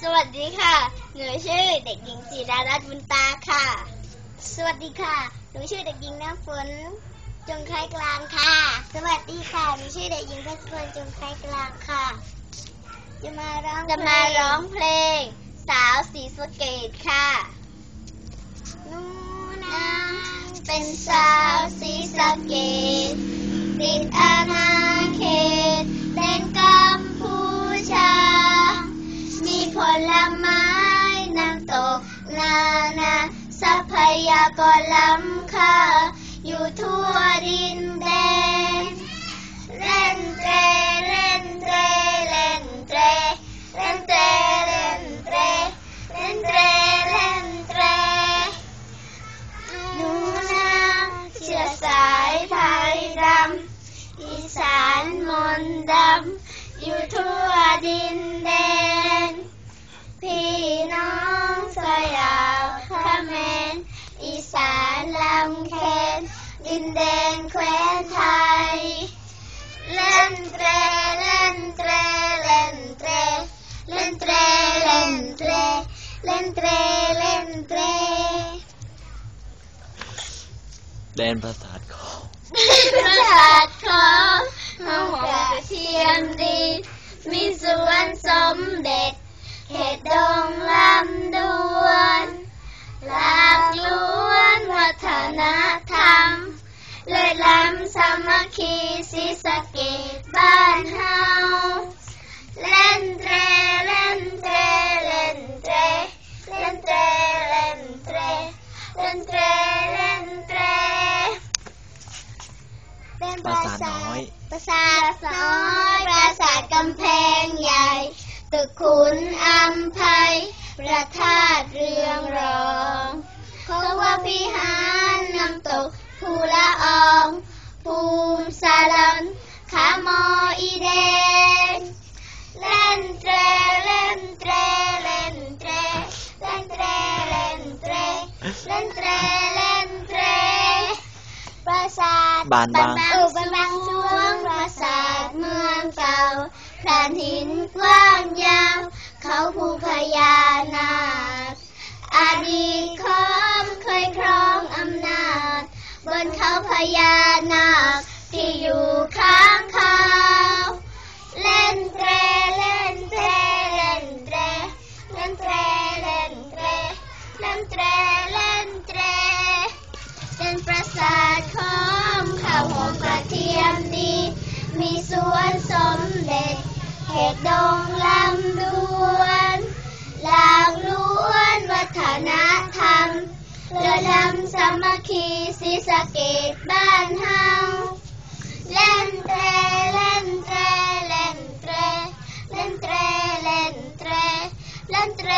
สวัสดีค่ะ หนูชื่อเด็กหญิงจีรารัตน์บุญตาค่ะ สวัสดีค่ะ หนูชื่อเด็กหญิงน้ำฝน จงคล้ายกลางค่ะ สวัสดีค่ะ หนูชื่อเด็กหญิงพัชรจงคล้ายกลางค่ะ จะมาร้องจะมาร้องเพลง สาวสีสะเกตค่ะหนูนะเป็นสาวสีสะเกตติ ผลไม้น้ำตกนานาทรัพยากรล้ำค่าอยู่ทั่วดินแดนเล่นเตรเล่นเตรเล่นเตรเล่นเตรเล่นเตรเล่นเตรเล่นเตรหนูนาเชื้อสายไทยดำอีสานมนดำอยู่ทั่วดิน ดินแดนแคว้นไทย เล่นเตรเล่นเตรเล่นเตรเล่นเตรเล่นเตรเล่นเตรเล่นเตรแดนประสาทคอประสาทของห้องกระเทียมดี มีสวนสมเด็จเขตดงล ปราสาทน้อย ปราสาทน้อยปราสาทกำแพงใหญ่ ตึกขุนอัมภัยประทาดเรืองรองเขาว่าพิหารน้ำตกภูละออง ภูมิสาลันขามออีเดนเล่นเตรเล่นเตรเล่นเตรเล่นเตรเล่นเตรเล่นเตรเล่นเตรปราสาทบานบางออบานบาง แผ่นหินกว้างยาว เขาภูพญานาคอดีตคอมเคยครองอำนาจ บนเขาพญา เขตดงลำดวนหลากล้วนวัฒนธรรมเรือลำสามัคคีศิสะเกตบ้านเฮาเล่นเตรเล่นเตรเล่นเตรเล่นเตรเล่นเตรเล่นเตร